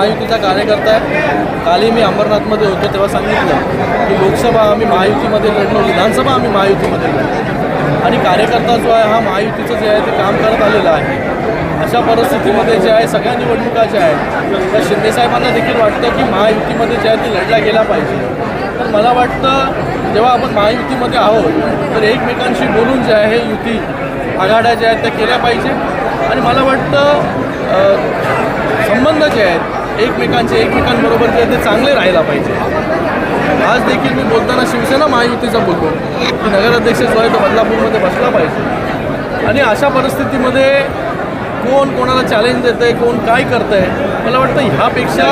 महायुतीचा कार्यकर्ता आहे. कालही मी अंबरनाथमध्ये होतो तेव्हा सांगितलं की लोकसभा आम्ही महायुतीमध्ये लढलो विधानसभा आम्ही महायुतीमध्ये लढलो. आणि कार्यकर्ता जो आहे हा महायुतीचं जे आहे ते काम करत आलेलं आहे. अशा परिस्थितीमध्ये जे आहे सगळ्या निवडणुका ज्या आहेत त्या शिंदेसाहेबांना देखील वाटतं की महायुतीमध्ये जे आहे ते लढला गेला पाहिजे. तर मला वाटतं जेव्हा आपण महायुतीमध्ये आहोत तर एकमेकांशी बोलून जे आहे युती आघाड्या ज्या आहेत त्या केल्या पाहिजे. आणि मला वाटतं संबंध जे आहेत एकमेकांचे एकमेकांबरोबर जे आहे ते चांगले राहायला पाहिजे. आज देखील मी बोलताना शिवसेना महायुतीचा बोलतो. की नगराध्यक्ष जो आहे तो बदलापूरमध्ये बसला पाहिजे. आणि अशा परिस्थितीमध्ये कोण कोणाला चॅलेंज देतं आहे कोण काय करतं आहे मला वाटतं ह्यापेक्षा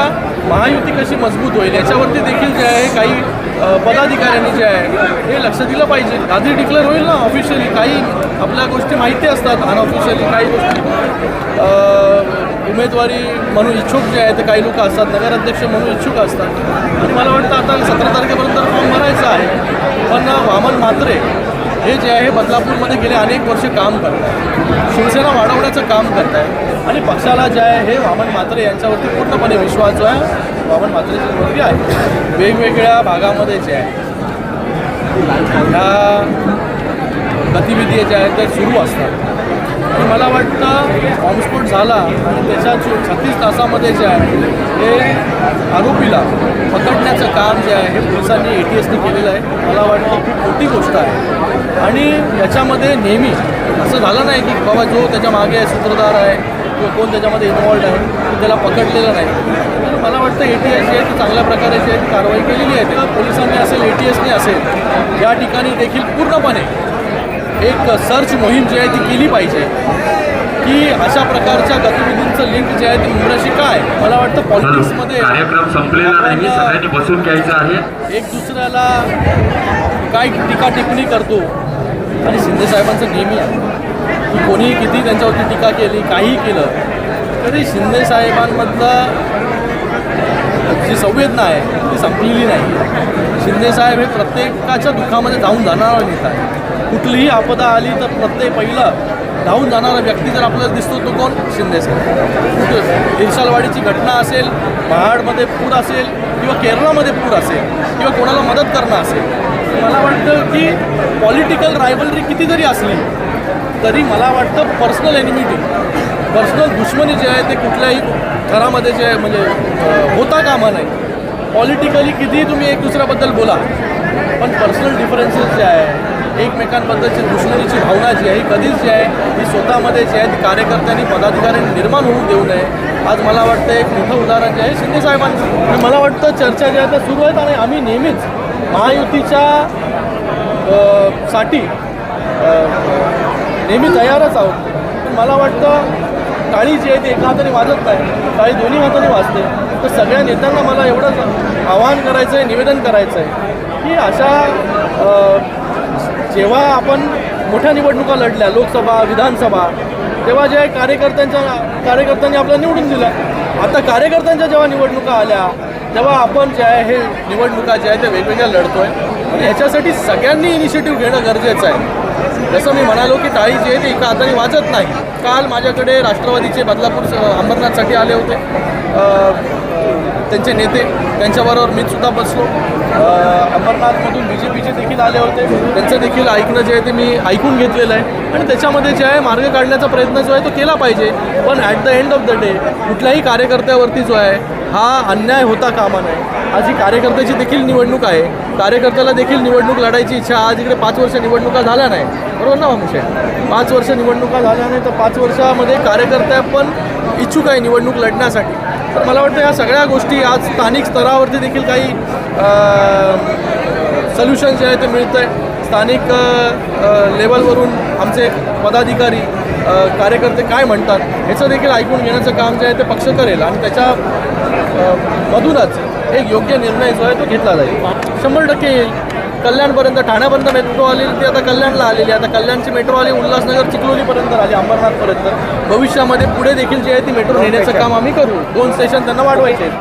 महायुती कशी मजबूत होईल याच्यावरती देखील जे आहे काही पदाधिकाऱ्यांनी जे आहे हे लक्ष दिलं पाहिजे. आधी डिक्लेअर होईल ना ऑफिशियली काही आपल्या गोष्टी माहिती असतात अनऑफिशियली काही गोष्टी. उमेदवारी म्हणून इच्छुक जे आहे ते काही लोक असतात नगराध्यक्ष म्हणून इच्छुक असतात. आणि मला वाटतं आता सतरा तारखेपर्यंत फॉर्म भरायचा आहे. पण वामन म्हात्रे हे जे आहे बदलापूरमध्ये गेले अनेक वर्ष काम करत आहे शिवसेना वाढवण्याचं काम करत आहे आणि पक्षाला जे आहे हे वामन म्हात्रे यांच्यावरती पूर्णपणे विश्वास जो आहे वामन म्हात्रेच्यावरती आहे. वेगवेगळ्या भागामध्ये जे आहे ह्या गतिविधी ज्या आहेत त्या सुरू असतात. आणि मला वाटतं बॉम्बस्फोट झाला आणि त्याच्या छत्तीस तासामध्ये जे आहे हे आरोपीला पकडण्याचं काम जे आहे हे पोलिसांनी ए टी एसने केलेलं आहे. मला वाटतं खूप मोठी गोष्ट आहे. आणि याच्यामध्ये नेहमी असं झालं नाही की बाबा जो त्याच्यामागे सूत्रधार आहे किंवा कोण त्याच्यामध्ये इन्वॉल्ड आहे त्याला पकडलेलं नाही. तर मला वाटतं ए टी एस जे आहे ती चांगल्या प्रकारे जे आहे ती कारवाई केलेली आहे. तेव्हा पोलिसांनी असेल ए टी एसने असेल या ठिकाणी देखील पूर्णपणे एक सर्च मोहीम जी आहे ती केली पाहिजे. की अशा प्रकारच्या गतिविधींचं लिंक जे आहे ते मुंबईशी काय? मला वाटतं पॉलिटिक्समध्ये कार्यक्रम संपलेला नाही आपण, सगळ्यांनी बसून घ्यायचं आहे. एक दुसऱ्याला काय टीका टिप्पणी करतो? आणि शिंदेसाहेबांचं नेहमी आहे. की कोणीही किती त्यांच्यावरती टीका केली काहीही केलं तरी शिंदेसाहेबांमधलं जी संवेदना आहे ती संपलेली नाही. शिंदेसाहेब हे प्रत्येकाच्या दुःखामध्ये जाऊन जाणारा नेता आहे कुठलीही आपदा आली तर प्रत्येक पहिलं धावून जाणारा व्यक्ती जर आपल्याला दिसतो तो कोण? शिंदेसाहेब कुठं इरशालवाडीची घटना असेल महाडमध्ये पूर असेल किंवा केरळामध्ये पूर असेल किंवा कोणाला मदत करणं असेल मला वाटतं की पॉलिटिकल रायवलरी कितीतरी असली तरी मला वाटतं पर्सनल एनिमिटी पर्सनल दुश्मनी जे आहे ते कुठल्याही घरामध्ये जे आहे म्हणजे होता कामा नाही. पॉलिटिकली कितीही तुम्ही एक दुसऱ्याबद्दल बोला पण पर्सनल डिफरन्सेस जे आहे एकमेकांबद्दलची दुश्मनीची भावना जी आहे कधीच जी आहे ही स्वतःमध्ये जी आहे ती कार्यकर्त्यांनी पदाधिकाऱ्यांनी निर्माण होऊ देऊ नये. आज मला वाटतं एक मोठं उदाहरण जे आहे शिंदेसाहेबांचं मला वाटतं चर्चा ज्या आहेत त्या सुरू आहेत आणि आम्ही नेहमीच महायुतीच्या साठी नेहमी तयारच आहोत. पण मला वाटतं काळी जी आहे ती एका हाताने वाजत नाही. काळी दोन्ही हाताने वाजते. तर सगळ्या नेत्यांना मला एवढंच आवाहन करायचं आहे निवेदन करायचं आहे की अशा जेव्हा आपण मोठ्या निवडणुका लढल्या लोकसभा विधानसभा तेव्हा जे कार्यकर्त्यांच्या कार्यकर्त्यांनी आपल्याला निवडून दिलं. आता कार्यकर्त्यांच्या जेव्हा निवडणुका आल्या तेव्हा आपण जे आहे हे निवडणुका ज्या आहे त्या वेगवेगळ्या लढतो आणि ह्याच्यासाठी सगळ्यांनी इनिशिएटिव्ह घेणं गरजेचं आहे. जसं मी म्हणालो की टाळी जी आहे ती एका हाताने वाजत नाही. काल माझ्याकडे राष्ट्रवादीचे बदलापूर अंबरनाथसाठी आले होते. त्यांचे नेते त्यांच्याबरोबर मी सुद्धा बसलो. अंबरनाथमधून बी जे पीचे देखील आले होते. त्यांचं देखील ऐकणं जे आहे ते मी ऐकून घेतलेलं आहे. आणि त्याच्यामध्ये जे आहे मार्ग काढण्याचा प्रयत्न जो आहे तो केला पाहिजे. पण at the end of the day कुठल्याही कार्यकर्त्यावरती जो आहे हा अन्याय होता कामा नये. आज ही कार्यकर्त्याची देखील निवडणूक आहे. कार्यकर्त्याला देखील निवडणूक लढायची इच्छा आज इकडे पाच वर्ष निवडणुका झाल्या नाही. बरोबर ना मामुशे? पाच वर्ष निवडणुका झाल्या नाही तर पाच वर्षामध्ये कार्यकर्त्या पण इच्छुक आहे निवडणूक लढण्यासाठी. तर मला वाटतं या सगळ्या गोष्टी आज स्थानिक स्तरावरती देखील काही सोल्युशन जे आहे ते मिळतं आहे स्थानिक लेवलवरून आमचे पदाधिकारी कार्यकर्ते काय म्हणतात ह्याचं देखील ऐकून घेण्याचं काम जे आहे ते पक्ष करेल आणि त्याच्या मधूनच एक योग्य निर्णय जो आहे तो घेतला जाईल. शंभर टक्के येईल. कल्याणपर्यंत ठाण्यापर्यंत मेट्रो आली ती आता कल्याणला आलेली आता कल्याणची मेट्रो आली उल्हासनगर चिखलोलीपर्यंत आली अंबरनाथपर्यंत. भविष्यामध्ये पुढे देखील जे आहे ती मेट्रो नेण्याचं काम आम्ही करू. दोन स्टेशन त्यांना वाढवायचे आहेत.